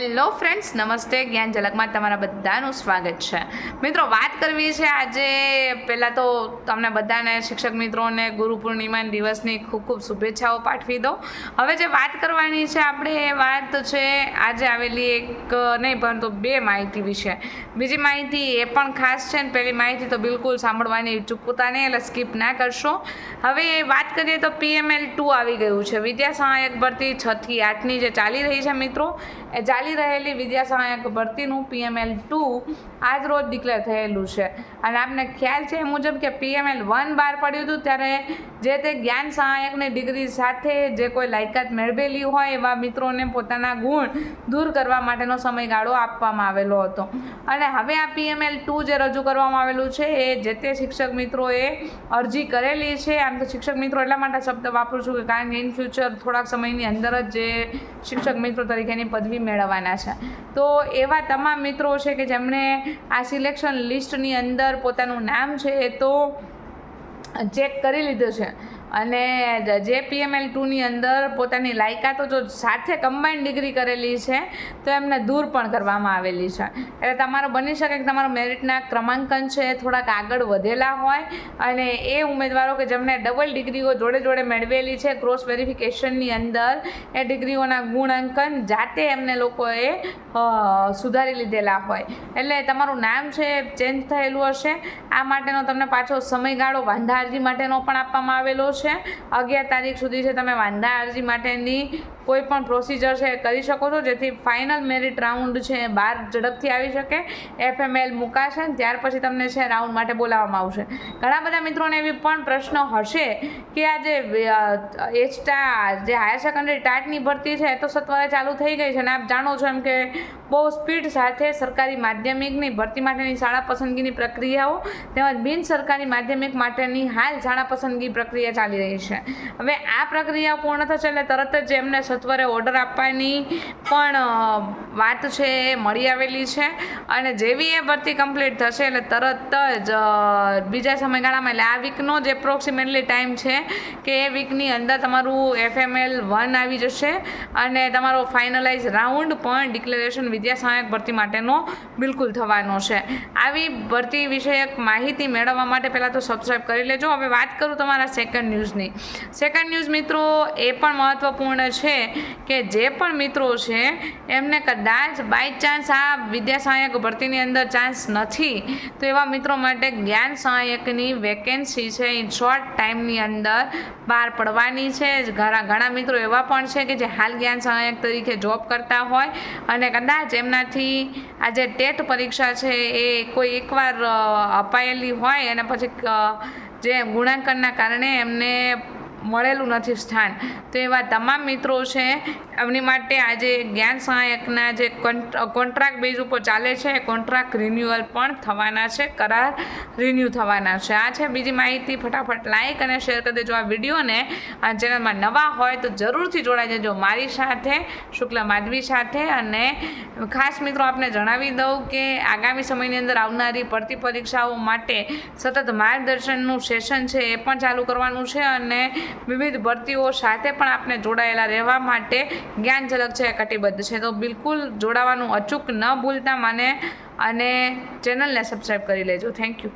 Hello friends નમસ્તે, જ્ઞાન ઝલકમાં તમારા બધાનું સ્વાગત છે. મિત્રો, વાત કરવી છે આજે, પહેલાં તો તમને બધાને શિક્ષક મિત્રોને ગુરુ પૂર્ણિમા દિવસની ખૂબ ખૂબ શુભેચ્છાઓ પાઠવી દો હવે જે વાત કરવાની છે, આપણે એ વાત છે, આજે આવેલી એક, નહીં, પરંતુ બે માહિતી વિશે. બીજી માહિતી એ પણ ખાસ છે ને, પહેલી માહિતી તો બિલકુલ સાંભળવાની ચૂકતા નહીં એટલે સ્કીપ ના કરશો. હવે વાત કરીએ તો પીએમએલ ટુ આવી ગયું છે. વિદ્યા સહાયક ભરતી છથી આઠની જે ચાલી રહી છે મિત્રો, એ ચાલી રહેલી વિદ્યા સહાયક ભરતીનું પીએમએલ ટુ આજ રોજ ડિક્લેર થયેલું છે. અને આપને ખ્યાલ છે એ મુજબ કે પીએમએલ વન બહાર પડ્યું હતું ત્યારે જે તે જ્ઞાન સહાયકની ડિગ્રી સાથે જે કોઈ લાયકાત મેળવેલી હોય એવા મિત્રોને પોતાના ગુણ દૂર કરવા માટેનો સમયગાળો આપવામાં આવેલો હતો. અને હવે આ પીએમએલ ટુ જે રજૂ કરવામાં આવેલું છે એ જે તે શિક્ષક મિત્રોએ અરજી કરેલી છે. આમ તો શિક્ષક મિત્રો એટલા માટે શબ્દ વાપરું છું કે કારણ કે ઇન ફ્યુચર થોડાક સમયની અંદર જ જે શિક્ષક મિત્રો તરીકેની પદવી મેળવવાના છે. તો એવા તમામ મિત્રો છે કે જેમણે આ સિલેક્શન લિસ્ટની અંદર પોતાનું નામ છે એ તો ચેક કરી લીધું છે. અને જે પીએમએલ ટુની અંદર પોતાની લાયકાતો જો સાથે કમ્બાઈન ડિગ્રી કરેલી છે, તો એમને દૂર પણ કરવામાં આવેલી છે. એટલે તમારો બની શકે કે તમારો મેરિટના ક્રમાંકન છે એ થોડાક આગળ વધેલા હોય, અને એ ઉમેદવારો કે જેમણે ડબલ ડિગ્રીઓ જોડે જોડે મેળવેલી છે ક્રોસ વેરિફિકેશનની અંદર, એ ડિગ્રીઓના ગુણાંકન જાતે એમને લોકોએ સુધારી લીધેલા હોય. એટલે તમારું નામ છે ચેન્જ થયેલું હશે. આ માટેનો તમને પાછો સમયગાળો વાંધા અરજી માટેનો પણ આપવામાં આવેલો છે. અગિયાર તારીખ સુધી છે. તમે વાંધા અરજી માટેની કોઈ પણ પ્રોસિજર છે કરી શકો છો. જેથી ફાઇનલ મેરિટ રાઉન્ડ છે એ બહાર ઝડપથી આવી શકે. એફએમએલ મુકાશે, ત્યાર પછી તમને છે રાઉન્ડ માટે બોલાવવામાં આવશે. ઘણા બધા મિત્રોને એવી પણ પ્રશ્ન હશે કે આ જે એચટા જે હાયર સેકન્ડરી ટાટની ભરતી છે, એ તો સત્વરે ચાલુ થઈ ગઈ છે અને આપ જાણો છો એમ કે બહુ સ્પીડ સાથે સરકારી માધ્યમિકની ભરતી માટેની શાળા પસંદગીની પ્રક્રિયાઓ તેમજ બિન સરકારી માધ્યમિક માટેની હાલ શાળા પસંદગી પ્રક્રિયા ચાલી રહી છે. હવે આ પ્રક્રિયા પૂર્ણ થશે એટલે તરત જ એમને સત્વરે ઓર્ડર આપવાની પણ વાત છે એ મળી આવેલી છે. અને જેવી એ ભરતી કમ્પ્લીટ થશે એટલે તરત જ બીજા સમયગાળામાં, એટલે આ વીકનો જ એપ્રોક્સિમેટલી ટાઈમ છે કે એ વીકની અંદર તમારું એફએમએલ વન આવી જશે અને તમારો ફાઇનલાઇઝ રાઉન્ડ પણ ડિક્લેરેશન વિદ્યા સહાયક ભરતી માટેનો બિલકુલ થવાનો છે. આવી ભરતી વિષયક માહિતી મેળવવા માટે પહેલાં તો સબસ્ક્રાઈબ કરી લેજો. હવે વાત કરું તમારા સેકન્ડ ન્યૂઝની સેકન્ડ ન્યૂઝ મિત્રો, એ પણ મહત્ત્વપૂર્ણ છે કે જે પણ મિત્રો છે, એમને કદાચ બાય ચાન્સ આ વિદ્યા સહાયક ભરતીની અંદર ચાન્સ નથી. તો એવા મિત્રો માટે જ્ઞાન સહાયકની વેકેન્સી છે ઇન શોર્ટ ટાઈમની અંદર બહાર પડવાની છે. ઘણા ઘણા મિત્રો એવા પણ છે કે જે હાલ જ્ઞાન સહાયક તરીકે જોબ કરતા હોય અને કદાચ એમનાથી આ જે ટેટ પરીક્ષા છે એ કોઈ એકવાર અપાયેલી હોય અને પછી જે ગુણાંકનના કારણે એમને મળેલું નથી સ્થાન. તો એવા તમામ મિત્રો છે એમની માટે આજે જ્ઞાન સહાયકના જે કોન્ટ્રાક્ટ બેઝ ઉપર ચાલે છે, કોન્ટ્રાક્ટ રિન્યુઅલ પણ થવાના છે, કરાર રિન્યૂ થવાના છે. આ છે બીજી માહિતી. ફટાફટ લાઇક અને શેર કરી દેજો આ વિડીયોને. આ ચેનલમાં નવા હોય તો જરૂરથી જોડાઈ જજો મારી સાથે, શુક્લ માધવી સાથે. અને ખાસ મિત્રો આપને જણાવી દઉં કે આગામી સમયની અંદર આવનારી ભરતી પરીક્ષાઓ માટે સતત માર્ગદર્શનનું સેશન છે એ પણ ચાલુ કરવાનું છે અને વિવિધ ભરતીઓ સાથે પણ આપને જોડાયેલા રહેવા માટે જ્ઞાન ઝલક છે, કટિબદ્ધ છે. તો બિલકુલ જોડાવાનું અચૂક ન ભૂલતા મને અને ચેનલને સબસ્ક્રાઈબ કરી લેજો. Thank you